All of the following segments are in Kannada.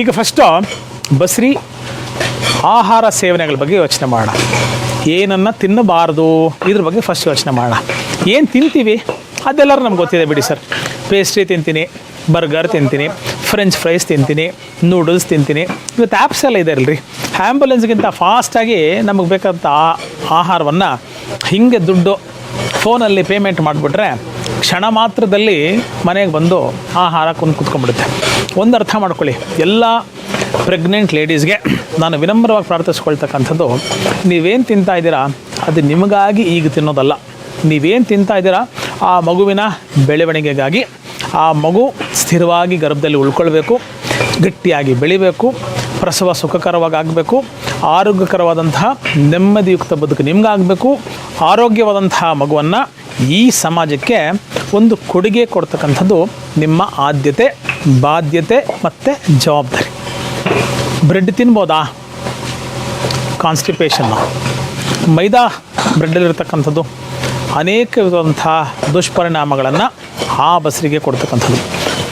ಈಗ ಫಸ್ಟು ಬಸ್ರಿ ಆಹಾರ ಸೇವನೆಗಳ ಬಗ್ಗೆ ಯೋಚನೆ ಮಾಡೋಣ ಏನನ್ನು ತಿನ್ನಬಾರ್ದು? ಇದ್ರ ಬಗ್ಗೆ ಫಸ್ಟ್ ಯೋಚನೆ ಮಾಡೋಣ ಏನು ತಿಂತೀವಿ? ಅದೆಲ್ಲರೂ ನಮ್ಗೆ ಗೊತ್ತಿದೆ ಬಿಡಿ ಸರ್. ಪೇಸ್ಟ್ರಿ ತಿಂತೀನಿ ಬರ್ಗರ್ ತಿಂತೀನಿ ಫ್ರೆಂಚ್ ಫ್ರೈಸ್ ತಿಂತೀನಿ ನೂಡಲ್ಸ್ ತಿಂತೀನಿ. ಇವತ್ತು ಆ್ಯಪ್ಸ್ ಎಲ್ಲ ಇದೆ ಅಲ್ರಿ. ಆ್ಯಂಬುಲೆನ್ಸ್ಗಿಂತ ಫಾಸ್ಟಾಗಿ ನಮಗೆ ಬೇಕಾದಂಥ ಆಹಾರವನ್ನು ಹಿಂಗೆ ದುಡ್ಡು ಫೋನಲ್ಲಿ ಪೇಮೆಂಟ್ ಮಾಡಿಬಿಟ್ರೆ ಕ್ಷಣ ಮಾತ್ರದಲ್ಲಿ ಮನೆಗೆ ಬಂದು ಆಹಾರ ಕೊಂದು ಕುತ್ಕೊಂಡ್ಬಿಡುತ್ತೆ. ಒಂದು ಅರ್ಥ ಮಾಡ್ಕೊಳ್ಳಿ. ಎಲ್ಲ ಪ್ರೆಗ್ನೆಂಟ್ ಲೇಡೀಸ್ಗೆ ನಾನು ವಿನಮ್ರವಾಗಿ ಪ್ರಾರ್ಥಿಸ್ಕೊಳ್ತಕ್ಕಂಥದ್ದು, ನೀವೇನು ತಿಂತಾ ಇದ್ದೀರಾ? ಅದು ನಿಮಗಾಗಿ ಈಗ ತಿನ್ನೋದಲ್ಲ. ನೀವೇನು ತಿಂತಾ ಇದ್ದೀರಾ? ಆ ಮಗುವಿನ ಬೆಳವಣಿಗೆಗಾಗಿ, ಆ ಮಗು ಸ್ಥಿರವಾಗಿ ಗರ್ಭದಲ್ಲಿ ಉಳ್ಕೊಳ್ಬೇಕು, ಗಟ್ಟಿಯಾಗಿ ಬೆಳಿಬೇಕು, ಪ್ರಸವ ಸುಖಕರವಾಗಿ ಆಗಬೇಕು, ಆರೋಗ್ಯಕರವಾದಂತಹ ನೆಮ್ಮದಿಯುಕ್ತ ಬದುಕು ನಿಮ್ಗಾಗಬೇಕು, ಆರೋಗ್ಯವಾದಂತಹ ಮಗುವನ್ನು ಈ ಸಮಾಜಕ್ಕೆ ಒಂದು ಕೊಡುಗೆ ಕೊಡ್ತಕ್ಕಂಥದ್ದು ನಿಮ್ಮ ಆದ್ಯತೆ, ಬಾಧ್ಯತೆ ಮತ್ತು ಜವಾಬ್ದಾರಿ. ಬ್ರೆಡ್ ತಿನ್ಬೋದಾ? ಕಾನ್ಸ್ಟಿಪೇಷನ್ನು ಮೈದಾ ಬ್ರೆಡ್ಡಲ್ಲಿರ್ತಕ್ಕಂಥದ್ದು ಅನೇಕ ವಿಧವಂಥ ದುಷ್ಪರಿಣಾಮಗಳನ್ನು ಆ ಬಸರಿಗೆ ಕೊಡ್ತಕ್ಕಂಥದ್ದು.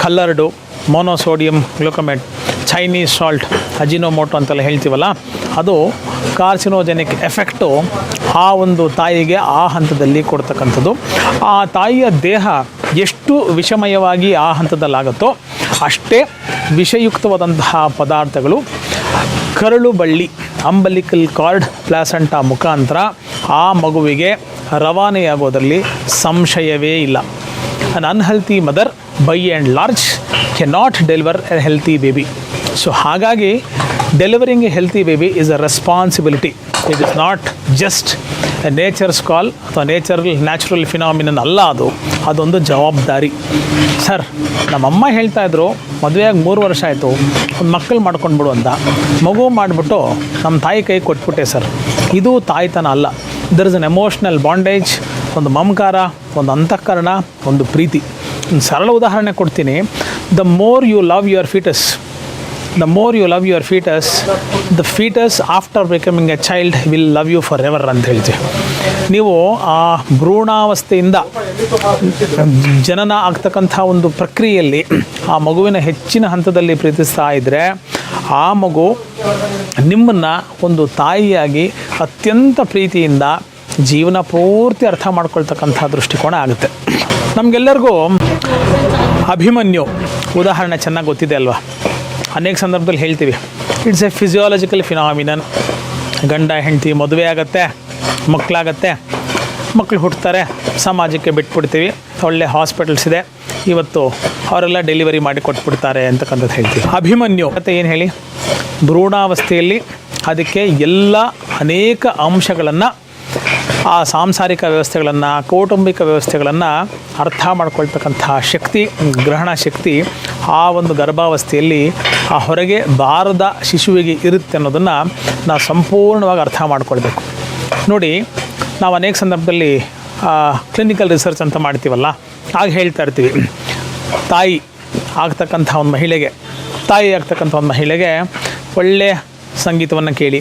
Coloured monosodium glutamate Chinese salt Ajinomoto ಅಂತೆಲ್ಲ ಹೇಳ್ತೀವಲ್ಲ, ಅದು ಕಾರ್ಸಿನೋಜೆನಿಕ್ ಎಫೆಕ್ಟು ಆ ಒಂದು ತಾಯಿಗೆ ಆ ಹಂತದಲ್ಲಿ ಕೊಡ್ತಕ್ಕಂಥದ್ದು. ಆ ತಾಯಿಯ ದೇಹ ಎಷ್ಟು ವಿಷಮಯವಾಗಿ ಆ ಹಂತದಲ್ಲಾಗುತ್ತೋ ಅಷ್ಟೇ ವಿಷಯುಕ್ತವಾದಂತಹ ಪದಾರ್ಥಗಳು, ಕರಳು ಬಳ್ಳಿ, ಅಂಬಲಿಕಲ್ ಕಾರ್ಡ್ ಪ್ಲಾಸಂಟ ಮುಖಾಂತರ ಆ ಮಗುವಿಗೆ ರವಾನೆಯಾಗೋದರಲ್ಲಿ ಸಂಶಯವೇ ಇಲ್ಲ. Un unhealthy mother by and large can not deliver a healthy baby so ಹಾಗಾಗಿ delivering a healthy baby is a responsibility it is not just nature's call ಅಥವಾ ನೇಚರಲ್ ನ್ಯಾಚುರಲ್ ಫಿನಾಮಿನನ್ ಅಲ್ಲ ಅದು. ಅದೊಂದು ಜವಾಬ್ದಾರಿ. ಸರ್ ನಮ್ಮಮ್ಮ ಹೇಳ್ತಾ ಇದ್ರು ಮದುವೆಯಾಗಿ ಮೂರು ವರ್ಷ ಆಯಿತು, ಒಂದು ಮಕ್ಕಳು ಮಾಡ್ಕೊಂಡು ಬಿಡು ಅಂತ. ಮಗು ಮಾಡಿಬಿಟ್ಟು ನಮ್ಮ ತಾಯಿ ಕೈ ಕೊಟ್ಬಿಟ್ಟೆ ಸರ್ ಇದು ತಾಯ್ತನ ಅಲ್ಲ. There is an emotional bondage ಒಂದು ಮಮಕಾರ, ಒಂದು ಅಂತಃಕರಣ, ಒಂದು ಪ್ರೀತಿ. ಒಂದು ಸರಳ ಉದಾಹರಣೆ ಕೊಡ್ತೀನಿ. The more you love your foetus the more you love your fetus, the fetus after becoming a child will love you forever ಅಂತ ಹೇಳ್ತೀವಿ. ನೀವು ಆ ಭ್ರೂಣಾವಸ್ಥೆಯಿಂದ ಜನನ ಆಗ್ತಕ್ಕಂಥ ಒಂದು ಪ್ರಕ್ರಿಯೆಯಲ್ಲಿ ಆ ಮಗುವಿನ ಹೆಚ್ಚಿನ ಹಂತದಲ್ಲಿ ಪ್ರೀತಿಸ್ತಾ ಇದ್ದರೆ ಆ ಮಗು ನಿಮ್ಮನ್ನು ಒಂದು ತಾಯಿಯಾಗಿ ಅತ್ಯಂತ ಪ್ರೀತಿಯಿಂದ ಜೀವನ ಪೂರ್ತಿ ಅರ್ಥ ಮಾಡ್ಕೊಳ್ತಕ್ಕಂಥ ದೃಷ್ಟಿಕೋನ ಆಗುತ್ತೆ. ನಮಗೆಲ್ಲರಿಗೂ ಅಭಿಮನ್ಯು. ಉದಾಹರಣೆ ಚೆನ್ನಾಗಿ ಗೊತ್ತಿದೆ ಅಲ್ವಾ? ಅನೇಕ ಸಂದರ್ಭದಲ್ಲಿ ಹೇಳ್ತೀವಿ. ಇಟ್ಸ್ ಎ ಫಿಸಿಯಾಲಜಿಕಲ್ ಫಿನಾಮಿನನ್ ಗಂಡ, ಹೆಂಡತಿ ಮದುವೆ ಆಗುತ್ತೆ, ಮಕ್ಕಳಾಗತ್ತೆ ಮಕ್ಕಳು ಹುಟ್ಟುತ್ತಾರೆ ಸಮಾಜಕ್ಕೆ ಬಿಟ್ಬಿಡ್ತೀವಿ. ಒಳ್ಳೆ ಹಾಸ್ಪಿಟಲ್ಸ್ ಇದೆ. ಇವತ್ತು ಅವರೆಲ್ಲ ಡೆಲಿವರಿ ಮಾಡಿ ಕೊಟ್ಬಿಡ್ತಾರೆ ಅಂತಕ್ಕಂಥದ್ದು ಹೇಳ್ತೀವಿ. ಅಭಿಮನ್ಯು, ಮತ್ತು ಏನು ಹೇಳಿ? ಭ್ರೂಣಾವಸ್ಥೆಯಲ್ಲಿ ಅದಕ್ಕೆ ಎಲ್ಲ ಅನೇಕ ಅಂಶಗಳನ್ನು ಆ ಸಾಂಸಾರಿಕ ವ್ಯವಸ್ಥೆಗಳನ್ನು, ಕೌಟುಂಬಿಕ ವ್ಯವಸ್ಥೆಗಳನ್ನು ಅರ್ಥ ಮಾಡ್ಕೊಳ್ತಕ್ಕಂತಹ ಶಕ್ತಿ, ಗ್ರಹಣ ಶಕ್ತಿ ಆ ಒಂದು ಗರ್ಭಾವಸ್ಥೆಯಲ್ಲಿ ಆ ಹೊರಗೆ ಬಾರದ ಶಿಶುವಿಗೆ ಇರುತ್ತೆ ಅನ್ನೋದನ್ನು ನಾವು ಸಂಪೂರ್ಣವಾಗಿ ಅರ್ಥ ಮಾಡ್ಕೊಳ್ಬೇಕು. ನೋಡಿ, ನಾವು ಅನೇಕ ಸಂದರ್ಭದಲ್ಲಿ ಕ್ಲಿನಿಕಲ್ ರಿಸರ್ಚ್ ಅಂತ ಮಾಡ್ತೀವಲ್ಲ, ಆಗ ಹೇಳ್ತಾ ಇರ್ತೀವಿ. ತಾಯಿ ಆಗ್ತಕ್ಕಂಥ ಒಂದು ಮಹಿಳೆಗೆ, ತಾಯಿ ಆಗ್ತಕ್ಕಂಥ ಒಂದು ಮಹಿಳೆಗೆ ಒಳ್ಳೆಯ ಸಂಗೀತವನ್ನು ಕೇಳಿ,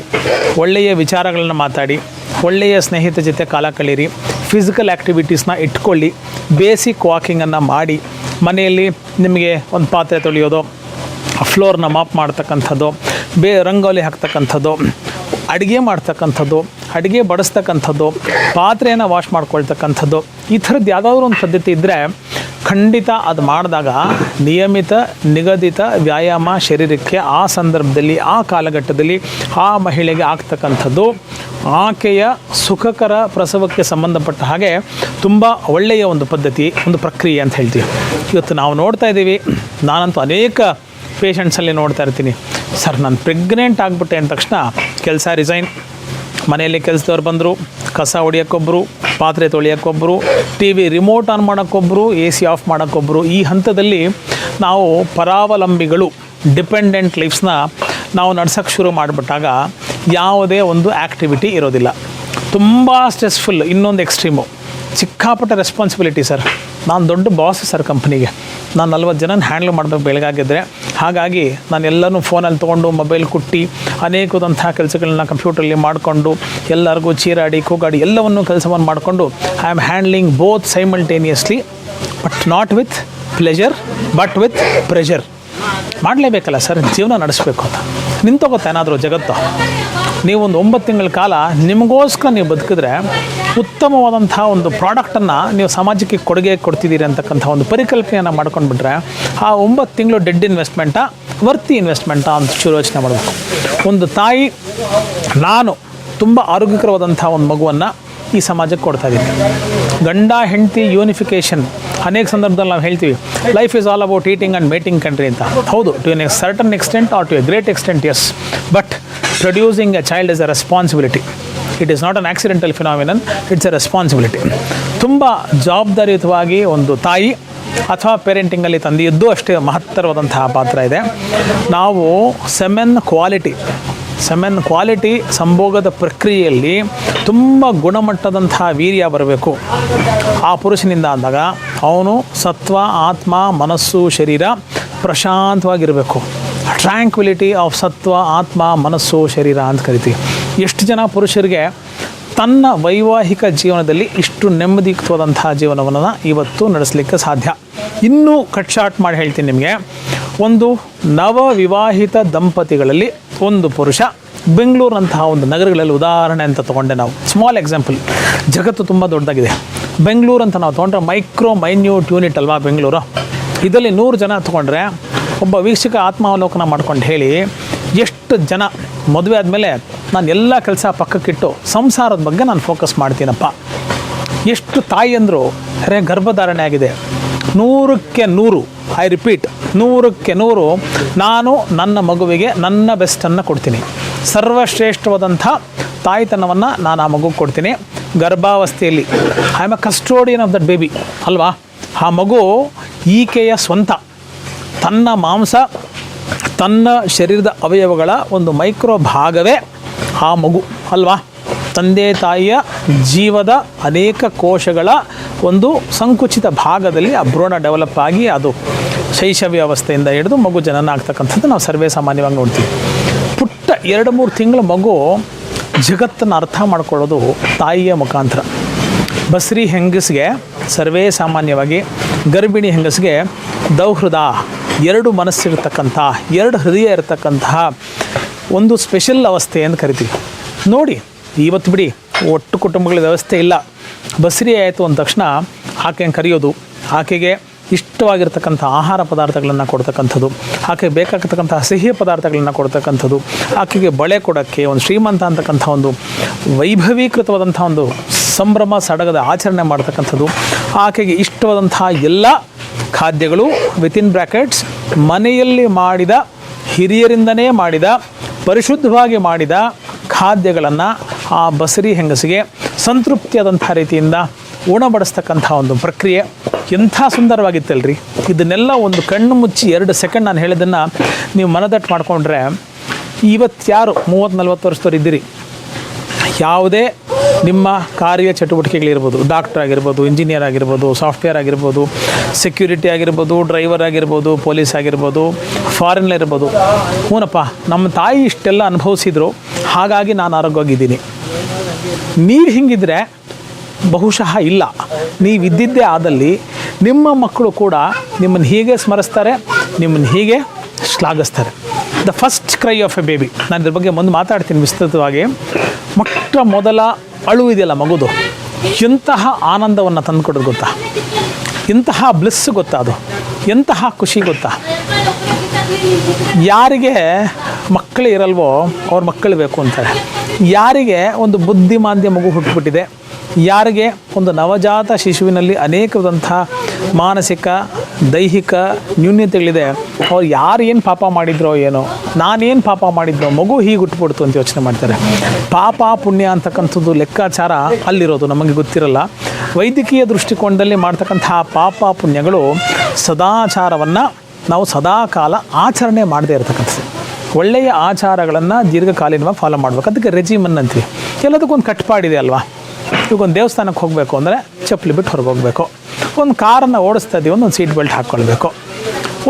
ಒಳ್ಳೆಯ ವಿಚಾರಗಳನ್ನು ಮಾತಾಡಿ ಒಳ್ಳೆಯ ಸ್ನೇಹಿತ ಜೊತೆ ಕಾಲ ಕಳೀರಿ ಫಿಸಿಕಲ್ ಆ್ಯಕ್ಟಿವಿಟೀಸ್ನ ಇಟ್ಕೊಳ್ಳಿ. ಬೇಸಿಕ್ ವಾಕಿಂಗನ್ನು ಮಾಡಿ. ಮನೆಯಲ್ಲಿ ನಿಮಗೆ ಒಂದು ಪಾತ್ರೆ ತೊಳೆಯೋದು ಫ್ಲೋರ್ನ ಮಾಪ್ ಮಾಡ್ತಕ್ಕಂಥದ್ದು, ಬೇ ರಂಗೋಲಿ ಹಾಕ್ತಕ್ಕಂಥದ್ದು, ಅಡುಗೆ ಮಾಡ್ತಕ್ಕಂಥದ್ದು, ಅಡುಗೆ ಬಡಿಸ್ತಕ್ಕಂಥದ್ದು, ಪಾತ್ರೆಯನ್ನು ವಾಶ್ ಮಾಡ್ಕೊಳ್ತಕ್ಕಂಥದ್ದು, ಈ ಥರದ್ದು ಯಾವುದಾದ್ರೂ ಒಂದು ಪದ್ಧತಿ ಇದ್ದರೆ ಖಂಡಿತ ಅದು ಮಾಡಿದಾಗ ನಿಯಮಿತ, ನಿಗದಿತ ವ್ಯಾಯಾಮ ಶರೀರಕ್ಕೆ ಆ ಸಂದರ್ಭದಲ್ಲಿ, ಆ ಕಾಲಘಟ್ಟದಲ್ಲಿ ಆ ಮಹಿಳೆಗೆ ಆಗ್ತಕ್ಕಂಥದ್ದು. ಆಕೆಯ ಸುಖಕರ ಪ್ರಸವಕ್ಕೆ ಸಂಬಂಧಪಟ್ಟ ಹಾಗೆ ತುಂಬ ಒಳ್ಳೆಯ ಒಂದು ಪದ್ಧತಿ, ಒಂದು ಪ್ರಕ್ರಿಯೆ ಅಂತ ಹೇಳ್ತೀವಿ. ಇವತ್ತು ನಾವು ನೋಡ್ತಾ ಇದ್ದೀವಿ, ನಾನಂತೂ ಅನೇಕ ಪೇಷಂಟ್ಸಲ್ಲಿ ನೋಡ್ತಾ ಇರ್ತೀನಿ. ಸರ್, ನಾನು ಪ್ರೆಗ್ನೆಂಟ್ ಆಗಿಬಿಟ್ಟೆ ಅಂದ ತಕ್ಷಣ ಕೆಲಸ ರಿಸೈನ್ ಮನೆಯಲ್ಲಿ ಕೆಲಸದವ್ರು ಬಂದರು. ಕಸ ಹೊಡಿಯೋಕ್ಕೊಬ್ಬರು ಪಾತ್ರೆ ತೊಳೆಯೋಕ್ಕೊಬ್ಬರು ಟಿ ವಿ ರಿಮೋಟ್ ಆನ್ ಮಾಡೋಕ್ಕೊಬ್ಬರು ಎ ಸಿ ಆಫ್ ಮಾಡೋಕ್ಕೊಬ್ಬರು ಈ ಹಂತದಲ್ಲಿ ನಾವು ಪರಾವಲಂಬಿಗಳು ಡಿಪೆಂಡೆಂಟ್ ಲೈಫ್ಸ್ನ ನಾವು ನಡ್ಸೋಕ್ಕೆ ಶುರು ಮಾಡಿಬಿಟ್ಟಾಗ ಯಾವುದೇ ಒಂದು ಆ್ಯಕ್ಟಿವಿಟಿ ಇರೋದಿಲ್ಲ. ತುಂಬ ಸ್ಟ್ರೆಸ್ಫುಲ್ ಇನ್ನೊಂದು ಎಕ್ಸ್ಟ್ರೀಮು ಸಿಕ್ಕಾಪಟ್ಟೆ ರೆಸ್ಪಾನ್ಸಿಬಿಲಿಟಿ ಸರ್ ನಾನು ದೊಡ್ಡ ಬಾಸ್ ಸರ್ ಕಂಪ್ನಿಗೆ ನಾನು ನಲ್ವತ್ತು ಜನನ ಹ್ಯಾಂಡ್ಲ್ ಮಾಡಬೇಕು ಬೆಳಗಾಗಿದ್ದರೆ ಹಾಗಾಗಿ ನಾನು ಎಲ್ಲರೂ ಫೋನಲ್ಲಿ ತೊಗೊಂಡು ಮೊಬೈಲ್ ಕುಟ್ಟಿ, ಅನೇಕದಂತಹ ಕೆಲಸಗಳನ್ನ ಕಂಪ್ಯೂಟರಲ್ಲಿ ಮಾಡಿಕೊಂಡು, ಎಲ್ಲರಿಗೂ ಚೀರಾಡಿ, ಕೂಗಾಡಿ ಎಲ್ಲವನ್ನು ಕೆಲಸವನ್ನು ಮಾಡಿಕೊಂಡು I am handling both simultaneously but not with pleasure but with pressure ಮಾಡಲೇಬೇಕಲ್ಲ sir ಜೀವನ ನಡೆಸಬೇಕು ಅಂತ. ನಿಂತೋಗುತ್ತೆ ಏನಾದರೂ ಜಗತ್ತು? ನೀವು ಒಂದು ಒಂಬತ್ತು ತಿಂಗಳ ಕಾಲ ನಿಮಗೋಸ್ಕರ ನೀವು ಬದುಕಿದ್ರೆ ಉತ್ತಮವಾದಂಥ ಒಂದು ಪ್ರಾಡಕ್ಟನ್ನು ನೀವು ಸಮಾಜಕ್ಕೆ ಕೊಡುಗೆ ಕೊಡ್ತಿದ್ದೀರಿ ಅಂತಕ್ಕಂಥ ಒಂದು ಪರಿಕಲ್ಪನೆಯನ್ನು ಮಾಡ್ಕೊಂಡ್ಬಿಟ್ರೆ ಆ ಒಂಬತ್ತು ತಿಂಗಳು ಡೆಡ್ ಇನ್ವೆಸ್ಟ್ಮೆಂಟಾ ವರ್ತಿ ಇನ್ವೆಸ್ಟ್ಮೆಂಟಾ ಅಂತ ಯೋಚನೆ ಮಾಡಬೇಕು. ಒಂದು ತಾಯಿ, ನಾನು ತುಂಬ ಆರೋಗ್ಯಕರವಾದಂಥ ಒಂದು ಮಗುವನ್ನು ಈ ಸಮಾಜಕ್ಕೆ ಕೊಡ್ತಾ ಇದ್ದೀನಿ. ಗಂಡ, ಹೆಂಡತಿ ಯೂನಿಫಿಕೇಷನ್ ಅನೇಕ ಸಂದರ್ಭದಲ್ಲಿ ನಾವು ಹೇಳ್ತೀವಿ life is all about eating and mating country ಅಂತ. ಹೌದು to an certain extent or to a great extent yes but producing a child is a responsibility it is not an accidental phenomenon it's a responsibility ತುಂಬ ಜವಾಬ್ದಾರಿಯುತವಾಗಿ ಒಂದು ತಾಯಿ ಅಥವಾ ಪೇರೆಂಟಿಂಗಲ್ಲಿ ತಂದೆಯದ್ದು ಅಷ್ಟೇ ಮಹತ್ತರವಾದಂತಹ ಪಾತ್ರ ಇದೆ. ನಾವು ಸೆಮೆನ್ ಕ್ವಾಲಿಟಿ ಸೆಮೆನ್ ಕ್ವಾಲಿಟಿ ಸಂಭೋಗದ ಪ್ರಕ್ರಿಯೆಯಲ್ಲಿ ತುಂಬ ಗುಣಮಟ್ಟದಂತಹ ವೀರ್ಯ ಬರಬೇಕು. ಆ ಪುರುಷನಿಂದ ಅಂದಾಗ ಅವನು ಸತ್ವ, ಆತ್ಮ, ಮನಸ್ಸು, ಶರೀರ ಪ್ರಶಾಂತವಾಗಿರಬೇಕು. ಟ್ರ್ಯಾಂಕ್ವಿಲಿಟಿ ಆಫ್ ಸತ್ವ, ಆತ್ಮ, ಮನಸ್ಸು, ಶರೀರ ಅಂತ ಕರಿತೀವಿ. ಎಷ್ಟು ಜನ ಪುರುಷರಿಗೆ ತನ್ನ ವೈವಾಹಿಕ ಜೀವನದಲ್ಲಿ ಇಷ್ಟು ನೆಮ್ಮದಿಯುಕ್ತವಾದಂತಹ ಜೀವನವನ್ನು ಇವತ್ತು ನಡೆಸಲಿಕ್ಕೆ ಸಾಧ್ಯ. ಇನ್ನೂ ಕಟ್ ಶಾರ್ಟ್ ಮಾಡಿ ಹೇಳ್ತೀನಿ ನಿಮಗೆ. ಒಂದು ನವ ವಿವಾಹಿತ ದಂಪತಿಗಳಲ್ಲಿ ಒಂದು ಪುರುಷ, ಬೆಂಗಳೂರಿನಂತಹ ಒಂದು ನಗರಗಳಲ್ಲಿ ಉದಾಹರಣೆ ಅಂತ ತೊಗೊಂಡೆ ನಾವು. ಸ್ಮಾಲ್ ಎಕ್ಸಾಂಪಲ್ ಜಗತ್ತು ತುಂಬ ದೊಡ್ಡದಾಗಿದೆ. ಬೆಂಗಳೂರು ಅಂತ ನಾವು ತೊಗೊಂಡ್ರೆ ಮೈಕ್ರೋ ಮೈನ್ಯೂಟ್ ಯೂನಿಟ್ ಅಲ್ವಾ ಬೆಂಗಳೂರು? ಇದರಲ್ಲಿ ನೂರು ಜನ ತೊಗೊಂಡ್ರೆ ಒಬ್ಬ ವೀಕ್ಷಕ ಆತ್ಮಾವಲೋಕನ ಮಾಡ್ಕೊಂಡು ಹೇಳಿ, ಎಷ್ಟು ಜನ? ಮದುವೆ ಆದಮೇಲೆ ನಾನು ಎಲ್ಲ ಕೆಲಸ ಪಕ್ಕಕ್ಕಿಟ್ಟು ಸಂಸಾರದ ಬಗ್ಗೆ ನಾನು ಫೋಕಸ್ ಮಾಡ್ತೀನಪ್ಪ. ಎಷ್ಟು ತಾಯಿ ಅಂದರು, ಅರೆ, ಗರ್ಭಧಾರಣೆ ಆಗಿದೆ. ನೂರಕ್ಕೆ ನೂರು ಐ ರಿಪೀಟ್ ನೂರಕ್ಕೆ ನೂರು ನಾನು ನನ್ನ ಮಗುವಿಗೆ ನನ್ನ ಬೆಸ್ಟನ್ನು ಕೊಡ್ತೀನಿ. ಸರ್ವಶ್ರೇಷ್ಠವಾದಂಥ ತಾಯಿತನವನ್ನು ನಾನು ಆ ಮಗುಗೆ ಕೊಡ್ತೀನಿ. ಗರ್ಭಾವಸ್ಥೆಯಲ್ಲಿ. I am a custodian of that baby ಅಲ್ವಾ? ಆ ಮಗು ಈಕೆಯ ಸ್ವಂತ. ತನ್ನ ಮಾಂಸ, ತನ್ನ ಶರೀರದ ಅವಯವಗಳ ಒಂದು ಮೈಕ್ರೋ ಭಾಗವೇ ಆ ಮಗು. ಅಲ್ವಾ? ತಂದೆ, ತಾಯಿಯ ಜೀವದ ಅನೇಕ ಕೋಶಗಳ ಒಂದು ಸಂಕುಚಿತ ಭಾಗದಲ್ಲಿ ಆ ಭ್ರೂಣ ಡೆವಲಪ್ ಆಗಿ ಅದು ಶೈಶವ್ಯ ಅವಸ್ಥೆಯಿಂದ ಹಿಡಿದು ಮಗು ಜನನ ಆಗ್ತಕ್ಕಂಥದ್ದು ನಾವು ಸರ್ವೇ ಸಾಮಾನ್ಯವಾಗಿ ನೋಡ್ತೀವಿ. ಪುಟ್ಟ ಎರಡು ಮೂರು ತಿಂಗಳ ಮಗು ಜಗತ್ತನ್ನು ಅರ್ಥ ಮಾಡ್ಕೊಳ್ಳೋದು ತಾಯಿಯ ಮುಖಾಂತರ. ಬಸ್ರಿ ಹೆಂಗಸಿಗೆ ಸರ್ವೇ ಸಾಮಾನ್ಯವಾಗಿ, ಗರ್ಭಿಣಿ ಹೆಂಗಸಿಗೆ ದೌಹೃದ, ಎರಡು ಮನಸ್ಸಿರ್ತಕ್ಕಂಥ, ಎರಡು ಹೃದಯ ಇರತಕ್ಕಂತಹ ಒಂದು ಸ್ಪೆಷಲ್ ಅವಸ್ಥೆ ಅಂತ ಕರಿತೀವಿ. ನೋಡಿ, ಇವತ್ತು ಬಿಡಿ ಒಟ್ಟು ಕುಟುಂಬಗಳ ವ್ಯವಸ್ಥೆ ಇಲ್ಲ. ಬಸ್ರಿ ಆಯಿತು ಅಂದ ತಕ್ಷಣ ಆಕೆಯನ್ನು ಕರೆಯೋದು. ಆಕೆಗೆ ಇಷ್ಟವಾಗಿರ್ತಕ್ಕಂಥ ಆಹಾರ ಪದಾರ್ಥಗಳನ್ನು ಕೊಡ್ತಕ್ಕಂಥದ್ದು ಆಕೆಗೆ ಬೇಕಾಗತಕ್ಕಂಥ ಸಿಹಿ ಪದಾರ್ಥಗಳನ್ನು ಕೊಡ್ತಕ್ಕಂಥದ್ದು, ಆಕೆಗೆ ಬಳೆ ಕೊಡೋಕ್ಕೆ, ಒಂದು ಶ್ರೀಮಂತ ಅಂತಕ್ಕಂಥ ಒಂದು ವೈಭವೀಕೃತವಾದಂಥ ಒಂದು ಸಂಭ್ರಮ ಸಡಗದ ಆಚರಣೆ ಮಾಡ್ತಕ್ಕಂಥದ್ದು, ಆಕೆಗೆ ಇಷ್ಟವಾದಂತಹ ಎಲ್ಲ ಖಾದ್ಯಗಳು ವಿತಿನ್ ಬ್ರ್ಯಾಕೆಟ್ಸ್ ಮನೆಯಲ್ಲಿ ಮಾಡಿದ, ಹಿರಿಯರಿಂದನೇ ಮಾಡಿದ, ಪರಿಶುದ್ಧವಾಗಿ ಮಾಡಿದ ಖಾದ್ಯಗಳನ್ನು ಆ ಬಸರಿ ಹೆಂಗಸಿಗೆ ಸಂತೃಪ್ತಿಯಾದಂಥ ರೀತಿಯಿಂದ ಉಣಬಡಿಸ್ತಕ್ಕಂಥ ಒಂದು ಪ್ರಕ್ರಿಯೆ. ಎಂಥ ಸುಂದರವಾಗಿತ್ತಲ್ರಿ? ಇದನ್ನೆಲ್ಲ ಒಂದು ಕಣ್ಣು ಮುಚ್ಚಿ ಎರಡು ಸೆಕೆಂಡ್ ನಾನು ಹೇಳಿದ್ದನ್ನು ನೀವು ಮನದಟ್ಟು ಮಾಡಿಕೊಂಡ್ರೆ ಇವತ್ತ್ಯಾರು ಮೂವತ್ತು ನಲ್ವತ್ತು ವರ್ಷದವ್ರು ಇದ್ದೀರಿ. ಯಾವುದೇ ನಿಮ್ಮ ಕಾರ್ಯ ಚಟುವಟಿಕೆಗಳಿರ್ಬೋದು ಡಾಕ್ಟರ್ ಆಗಿರ್ಬೋದು, ಇಂಜಿನಿಯರ್ ಆಗಿರ್ಬೋದು, ಸಾಫ್ಟ್ವೇರ್ ಆಗಿರ್ಬೋದು, ಸೆಕ್ಯೂರಿಟಿ ಆಗಿರ್ಬೋದು, ಡ್ರೈವರ್ ಆಗಿರ್ಬೋದು, ಪೊಲೀಸ್ ಆಗಿರ್ಬೋದು ಫಾರಿನ್ ಇರ್ಬೋದು. ಹ್ಞೂನಪ್ಪ ನಮ್ಮ ತಾಯಿ ಇಷ್ಟೆಲ್ಲ ಅನುಭವಿಸಿದ್ರು, ಹಾಗಾಗಿ ನಾನು ಆರೋಗ್ಯವಾಗಿದ್ದೀನಿ. ನೀವು ಹಿಂಗಿದ್ರೆ ಬಹುಶಃ ಇಲ್ಲ. ನೀವಿದ್ದಿದ್ದೇ ಆದಲ್ಲಿ ನಿಮ್ಮ ಮಕ್ಕಳು ಕೂಡ ನಿಮ್ಮನ್ನು ಹೀಗೆ ಸ್ಮರಿಸ್ತಾರೆ, ನಿಮ್ಮನ್ನು ಹೀಗೆ ಶ್ಲಾಘಿಸ್ತಾರೆ. The first cry of a baby ನಾನು ಇದ್ರ ಬಗ್ಗೆ ಮುಂದೆ ಮಾತಾಡ್ತೀನಿ ವಿಸ್ತೃತವಾಗಿ. ಮೊಟ್ಟ ಮೊದಲ ಅಳು ಇದೆಯಲ್ಲ ಮಗುದು? ಎಂತಹ ಆನಂದವನ್ನು ತಂದುಕೊಡೋದು ಗೊತ್ತಾ? ಎಂತಹ ಬ್ಲಿಸ್ ಗೊತ್ತಾ ಅದು? ಎಂತಹ ಖುಷಿ ಗೊತ್ತಾ? ಯಾರಿಗೆ ಮಕ್ಕಳು ಇರಲ್ವೋ ಅವ್ರ ಮಕ್ಕಳು ಬೇಕು ಅಂತಾರೆ. ಯಾರಿಗೆ ಒಂದು ಬುದ್ಧಿಮಾಂದ್ಯ ಮಗು ಹುಟ್ಟುಬಿಟ್ಟಿದೆ ಯಾರಿಗೆ? ಒಂದು ನವಜಾತ ಶಿಶುವಿನಲ್ಲಿ ಅನೇಕದಂಥ ಮಾನಸಿಕ, ದೈಹಿಕ ನ್ಯೂನ್ಯತೆಗಳಿದೆ. ಅವ್ರು ಯಾರು ಏನು ಪಾಪ ಮಾಡಿದ್ರೋ ಏನೋ. ನಾನೇನು ಪಾಪ ಮಾಡಿದ್ರೋ ಮಗು ಹೀಗೆ ಹುಟ್ಟುಬಿಡ್ತು ಅಂತ ಯೋಚನೆ ಮಾಡ್ತಾರೆ. ಪಾಪ, ಪುಣ್ಯ ಅಂತಕ್ಕಂಥದ್ದು ಲೆಕ್ಕಾಚಾರ ಅಲ್ಲಿರೋದು, ನಮಗೆ ಗೊತ್ತಿರಲ್ಲ. ವೈದ್ಯಕೀಯ ದೃಷ್ಟಿಕೋನದಲ್ಲಿ ಮಾಡ್ತಕ್ಕಂಥ ಪಾಪ, ಪುಣ್ಯಗಳು ಸದಾಚಾರವನ್ನು ನಾವು ಸದಾ ಕಾಲ ಆಚರಣೆ ಮಾಡದೇ ಇರತಕ್ಕಂಥದ್ದು. ಒಳ್ಳೆಯ ಆಚಾರಗಳನ್ನು ದೀರ್ಘಕಾಲೀನವಾಗಿ ಫಾಲೋ ಮಾಡಬೇಕು. ಅದಕ್ಕೆ ರೆಜಿಮನ್ ಅಂತೀವಿ ಎಲ್ಲದಕ್ಕೊಂದು ಕಟ್ಪಾಡಿದೆ ಅಲ್ವಾ? ಒಂದು ದೇವಸ್ಥಾನಕ್ಕೆ ಹೋಗಬೇಕು ಅಂದರೆ ಚಪ್ಪಲಿ ಬಿಟ್ಟು ಹೊರಗೆ ಹೋಗಬೇಕು. ಒಂದು ಕಾರನ್ನು ಓಡಿಸ್ತಾ ಇದ್ದೀವಿ ಒಂದು ಸೀಟ್ ಬೆಲ್ಟ್ ಹಾಕ್ಕೊಳ್ಬೇಕು.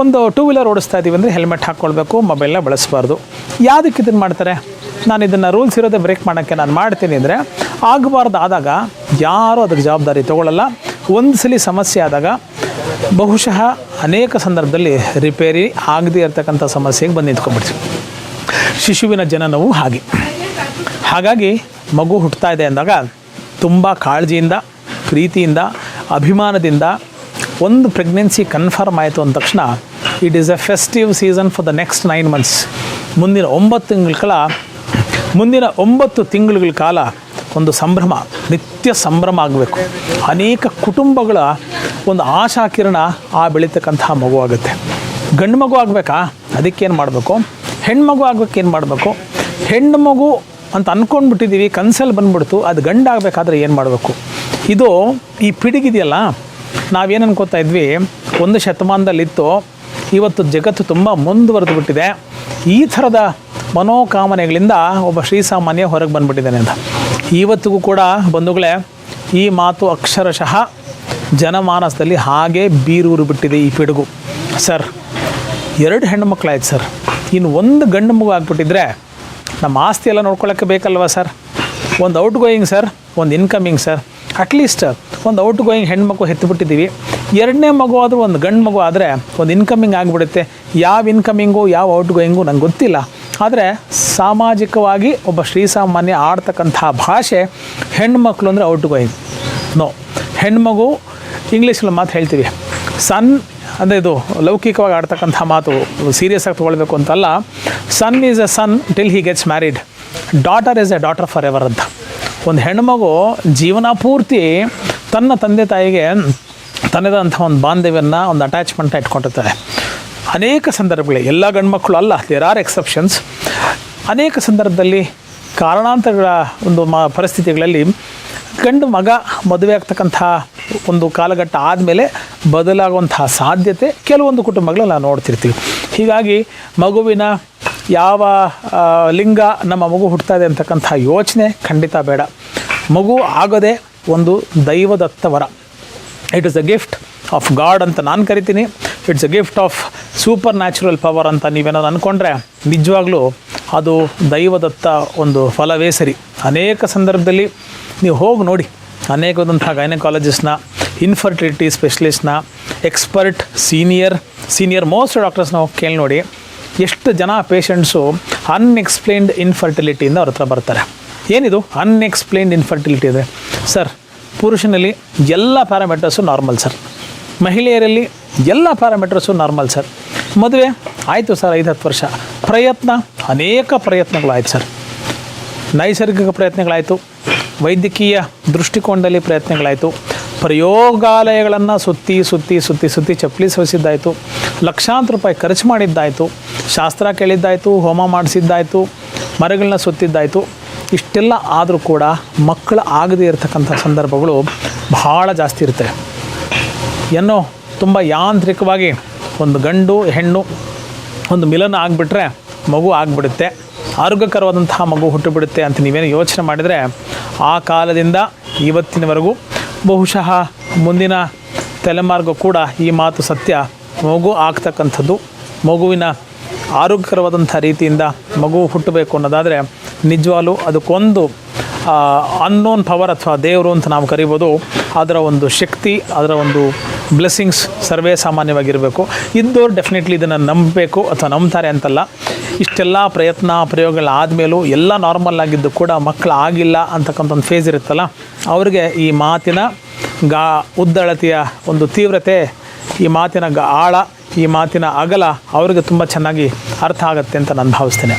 ಒಂದು ಟೂ ವೀಲರ್ ಓಡಿಸ್ತಾ ಇದ್ದೀವಿ ಅಂದರೆ ಹೆಲ್ಮೆಟ್ ಹಾಕ್ಕೊಳ್ಬೇಕು ಮೊಬೈಲ್ನ ಬಳಸಬಾರ್ದು. ಯಾವುದಕ್ಕೆ ಇದನ್ನು ಮಾಡ್ತಾರೆ? ನಾನು ಇದನ್ನು ರೂಲ್ಸ್ ಇರೋದೇ ಬ್ರೇಕ್ ಮಾಡೋಕ್ಕೆ ನಾನು ಮಾಡ್ತೀನಿ ಅಂದರೆ ಆಗಬಾರ್ದು ಆದಾಗ ಯಾರೂ ಅದಕ್ಕೆ ಜವಾಬ್ದಾರಿ ತೊಗೊಳ್ಳಲ್ಲ ಒಂದು ಸಲ ಸಮಸ್ಯೆ ಆದಾಗ ಬಹುಶಃ ಅನೇಕ ಸಂದರ್ಭದಲ್ಲಿ ರಿಪೇರಿ ಆಗದೇ ಇರತಕ್ಕಂಥ ಸಮಸ್ಯೆಗೆ ಬಂದು ನಿಂತ್ಕೊಂಡ್ಬಿಡ್ತೀವಿ. ಶಿಶುವಿನ ಜನನವು ಹಾಗೆ. ಹಾಗಾಗಿ ಮಗು ಹುಟ್ಟುತ್ತಾ ಇದೆ ಅಂದಾಗ ತುಂಬ ಕಾಳಜಿಯಿಂದ, ಪ್ರೀತಿಯಿಂದ, ಅಭಿಮಾನದಿಂದ ಒಂದು ಪ್ರೆಗ್ನೆನ್ಸಿ ಕನ್ಫರ್ಮ್ ಆಯಿತು ಅಂದ ತಕ್ಷಣ it is a festive season for the next nine months ಮುಂದಿನ ಒಂಬತ್ತು ತಿಂಗಳ ಕಾಲ, ಮುಂದಿನ ಒಂಬತ್ತು ತಿಂಗಳುಗಳ ಕಾಲ ಒಂದು ಸಂಭ್ರಮ, ನಿತ್ಯ ಸಂಭ್ರಮ ಆಗಬೇಕು. ಅನೇಕ ಕುಟುಂಬಗಳ ಒಂದು ಆಶಾಕಿರಣ ಆ ಬೆಳೀತಕ್ಕಂತಹ ಮಗು ಆಗುತ್ತೆ. ಗಂಡು ಮಗು ಆಗಬೇಕಾ? ಅದಕ್ಕೇನು ಮಾಡಬೇಕು? ಹೆಣ್ಮಗು ಆಗಬೇಕೇನು ಮಾಡಬೇಕು? ಹೆಣ್ಣು ಮಗು ಅಂತ ಅಂದ್ಕೊಂಡ್ಬಿಟ್ಟಿದ್ದೀವಿ ಕನ್ಸಲ್ಲಿ ಬಂದ್ಬಿಡ್ತು, ಅದು ಗಂಡಾಗಬೇಕಾದ್ರೆ ಏನು ಮಾಡಬೇಕು? ಇದು ಈ ಪಿಡಿಗಿದೆಯಲ್ಲ, ನಾವೇನು ಅನ್ಕೋತಾ ಇದ್ವಿ, ಒಂದು ಶತಮಾನದಲ್ಲಿತ್ತು, ಇವತ್ತು ಜಗತ್ತು ತುಂಬ ಮುಂದುವರೆದು ಬಿಟ್ಟಿದೆ ಈ ಥರದ ಮನೋಕಾಮನೆಗಳಿಂದ ಒಬ್ಬ ಶ್ರೀಸಾಮಾನ್ಯ ಹೊರಗೆ ಬಂದ್ಬಿಟ್ಟಿದ್ದಾನೆ ಅಂತ. ಇವತ್ತಿಗೂ ಕೂಡ ಬಂಧುಗಳೇ, ಈ ಮಾತು ಅಕ್ಷರಶಃ ಜನಮಾನಸದಲ್ಲಿ ಹಾಗೆ ಬೀರೂರು ಬಿಟ್ಟಿದೆ ಈ ಪಿಡುಗು. ಸರ್, ಎರಡು ಹೆಣ್ಣು ಮಕ್ಕಳಾಯ್ತು ಸರ್. ಇನ್ನು ಒಂದು ಗಂಡು ಮಗು ಆಗ್ಬಿಟ್ಟಿದ್ರೆ ನಮ್ಮ ಆಸ್ತಿ ಎಲ್ಲ ನೋಡ್ಕೊಳ್ಳೋಕ್ಕೆ ಬೇಕಲ್ವ ಸರ್? ಒಂದು ಔಟ್ ಗೋಯಿಂಗ್ ಸರ್, ಒಂದು ಇನ್ಕಮಿಂಗ್ ಸರ್. ಅಟ್ಲೀಸ್ಟ್ ಒಂದು ಔಟ್ ಗೋಯಿಂಗ್ ಹೆಣ್ಮಗು ಹೆತ್ತುಬಿಟ್ಟಿದ್ದೀವಿ ಎರಡನೇ ಮಗು ಆದರೂ ಒಂದು ಗಂಡು ಮಗು ಆದರೆ ಒಂದು ಇನ್ಕಮಿಂಗ್ ಆಗಿಬಿಡುತ್ತೆ. ಯಾವ ಇನ್ಕಮಿಂಗು ಯಾವ ಔಟ್ ಗೋಯಿಂಗು ನಂಗೆ ಗೊತ್ತಿಲ್ಲ. ಆದರೆ ಸಾಮಾಜಿಕವಾಗಿ ಒಬ್ಬ ಶ್ರೀಸಾಮಾನ್ಯ ಆಡ್ತಕ್ಕಂಥ ಭಾಷೆ ಹೆಣ್ಮಕ್ಳು ಅಂದರೆ ಔಟ್ ಗೋಯಿಂಗ್ ನೋ ಹೆಣ್ಮಗು ಇಂಗ್ಲೀಷಲ್ಲಿ ಮಾತು ಹೇಳ್ತೀವಿ. ಸನ್ ಅಂದರೆ ಇದು ಲೌಕಿಕವಾಗಿ ಆಡ್ತಕ್ಕಂಥ ಮಾತು ಸೀರಿಯಸ್ ಆಗಿ ತೊಗೊಳ್ಬೇಕು ಅಂತಲ್ಲ son is a son till he gets married daughter is a daughter forever ಅಂತ. ಒಂದು ಹೆಣ್ಮಗು ಜೀವನ ಪೂರ್ತಿ ತನ್ನ ತಂದೆ ತಾಯಿಗೆ ತನ್ನದಂಥ ಒಂದು ಬಾಂಧವ್ಯವನ್ನು ಒಂದು ಅಟ್ಯಾಚ್ಮೆಂಟ್ ಇಟ್ಕೊಂಡಿರ್ತಾರೆ. ಅನೇಕ ಸಂದರ್ಭಗಳಲ್ಲಿ, ಎಲ್ಲ ಗಂಡ್ಮಕ್ಳು ಅಲ್ಲ ದೇರ್ ಆರ್ ಎಕ್ಸೆಪ್ಷನ್ಸ್ ಅನೇಕ ಸಂದರ್ಭದಲ್ಲಿ ಕಾರಣಾಂತರಗಳ ಒಂದು ಮ, ಪರಿಸ್ಥಿತಿಗಳಲ್ಲಿ ಗಂಡು ಮಗ ಮದುವೆ ಆಗ್ತಕ್ಕಂಥ ಒಂದು ಕಾಲಘಟ್ಟ ಆದಮೇಲೆ ಬದಲಾಗುವಂತಹ ಸಾಧ್ಯತೆ ಕೆಲವೊಂದು ಕುಟುಂಬಗಳಲ್ಲಿ ನಾವು ನೋಡ್ತಿರ್ತೀವಿ. ಹೀಗಾಗಿ ಮಗುವಿನ ಯಾವ ಲಿಂಗ ನಮ್ಮ ಮಗು ಹುಟ್ಟುತ್ತಾ ಇದೆ ಅಂತಕ್ಕಂಥ ಯೋಚನೆ ಖಂಡಿತ ಬೇಡ. ಮಗು ಆಗೋದೇ ಒಂದು ದೈವದತ್ತ ವರ it is a gift of God ಅಂತ ನಾನು ಕರಿತೀನಿ. It's a gift of supernatural power ಅಂತ ನೀವೇನಾದ್ರು ಅಂದ್ಕೊಂಡ್ರೆ ನಿಜವಾಗ್ಲೂ ಅದು ದೈವದತ್ತ ಒಂದು ಫಲವೇ ಸರಿ. ಅನೇಕ ಸಂದರ್ಭದಲ್ಲಿ ನೀವು ಹೋಗಿ ನೋಡಿ. ಅನೇಕವಾದಂಥ ಗೈನಕಾಲಜಿಸ್ಟ್ನ infertility ಸ್ಪೆಷಲಿಸ್ಟ್ನ expert senior senior most doctors ನಾವು ಕೇಳಿ ನೋಡಿ ಎಷ್ಟು ಜನ ಪೇಷಂಟ್ಸು ಅನ್ಎಕ್ಸ್ಪ್ಲೇನ್ಡ್ ಇನ್ಫರ್ಟಿಲಿಟಿಯಿಂದ ಅವ್ರ ಹತ್ರ ಬರ್ತಾರೆ. ಏನಿದು? ಅನ್ಎಕ್ಸ್ಪ್ಲೇನ್ಡ್ ಇನ್ಫರ್ಟಿಲಿಟಿ ಇದೆ. ಸರ್ ಪುರುಷನಲ್ಲಿ ಎಲ್ಲ ಪ್ಯಾರಾಮೀಟರ್ಸು ನಾರ್ಮಲ್ ಸರ್ ಮಹಿಳೆಯರಲ್ಲಿ ಎಲ್ಲ ಪ್ಯಾರಾಮೀಟರ್ಸು ನಾರ್ಮಲ್ ಸರ್ ಮದುವೆ ಆಯಿತು ಸರ್ ಐದು ಹತ್ತು ವರ್ಷ. ಪ್ರಯತ್ನ, ಅನೇಕ ಪ್ರಯತ್ನಗಳಾಯಿತು ಸರ್ ನೈಸರ್ಗಿಕ ಪ್ರಯತ್ನಗಳಾಯಿತು. ವೈದ್ಯಕೀಯ ದೃಷ್ಟಿಕೋನದಲ್ಲಿ ಪ್ರಯತ್ನಗಳಾಯಿತು. ಪ್ರಯೋಗಾಲಯಗಳನ್ನು ಸುತ್ತಿ ಸುತ್ತಿ ಸುತ್ತಿ ಸುತ್ತಿ ಚಪ್ಪಲಿ ಸವಿಸಿದ್ದಾಯಿತು ಲಕ್ಷಾಂತರ ರೂಪಾಯಿ ಖರ್ಚು ಮಾಡಿದ್ದಾಯಿತು. ಶಾಸ್ತ್ರ ಕೇಳಿದ್ದಾಯಿತು, ಹೋಮ ಮಾಡಿಸಿದ್ದಾಯಿತು, ಮರಗಳನ್ನ ಸುತ್ತಿದ್ದಾಯಿತು. ಇಷ್ಟೆಲ್ಲ ಆದರೂ ಕೂಡ ಮಕ್ಕಳು ಆಗದೇ ಇರತಕ್ಕಂಥ ಸಂದರ್ಭಗಳು ಬಹಳ ಜಾಸ್ತಿ ಇರುತ್ತೆ ಏನೋ ತುಂಬ ಯಾಂತ್ರಿಕವಾಗಿ ಒಂದು ಗಂಡು, ಹೆಣ್ಣು ಒಂದು ಮಿಲನ ಆಗಿಬಿಟ್ರೆ ಮಗು ಆಗಿಬಿಡುತ್ತೆ. ಆರೋಗ್ಯಕರವಾದಂತಹ ಮಗು ಹುಟ್ಟುಬಿಡುತ್ತೆ ಅಂತ ನೀವೇನು ಯೋಚನೆ ಮಾಡಿದರೆ ಆ ಕಾಲದಿಂದ ಇವತ್ತಿನವರೆಗೂ ಬಹುಶಃ ಮುಂದಿನ ತಲೆಮಾರ್ಗೂ ಕೂಡ ಈ ಮಾತು ಸತ್ಯ. ಮಗು ಆಗ್ತಕ್ಕಂಥದ್ದು. ಮಗುವಿನ ಆರೋಗ್ಯಕರವಾದಂಥ ರೀತಿಯಿಂದ ಮಗು ಹುಟ್ಟಬೇಕು ಅನ್ನೋದಾದರೆ ನಿಜವಾಗ್ಲೂ ಅದಕ್ಕೊಂದು ಅನ್ನೋನ್ ಪವರ್ ಅಥವಾ ದೇವರು ಅಂತ ನಾವು ಕರಿಬೋದು. ಅದರ ಒಂದು ಶಕ್ತಿ, ಅದರ ಒಂದು ಬ್ಲೆಸ್ಸಿಂಗ್ಸ್ ಸರ್ವೇ ಸಾಮಾನ್ಯವಾಗಿರಬೇಕು. ಇದ್ದವ್ರು ಡೆಫಿನೆಟ್ಲಿ ಇದನ್ನು ನಂಬಬೇಕು ಅಥವಾ ನಂಬ್ತಾರೆ ಅಂತಲ್ಲ. ಇಷ್ಟೆಲ್ಲ ಪ್ರಯತ್ನ ಪ್ರಯೋಗಗಳಾದಮೇಲೂ ಎಲ್ಲ ನಾರ್ಮಲ್ ಆಗಿದ್ದು ಕೂಡ ಮಕ್ಕಳು ಆಗಿಲ್ಲ ಅಂತಕ್ಕಂಥ ಒಂದು ಫೇಸ್ ಇರುತ್ತಲ್ಲ, ಅವ್ರಿಗೆ ಈ ಮಾತಿನ ಗಾ, ಉದ್ದಳತೆಯ ಒಂದು ತೀವ್ರತೆ, ಈ ಮಾತಿನ ಆಳ, ಈ ಮಾತಿನ ಅಗಲ ಅವ್ರಿಗೆ ತುಂಬ ಚೆನ್ನಾಗಿ ಅರ್ಥ ಆಗುತ್ತೆ ಅಂತ ನಾನು ಭಾವಿಸ್ತೇನೆ.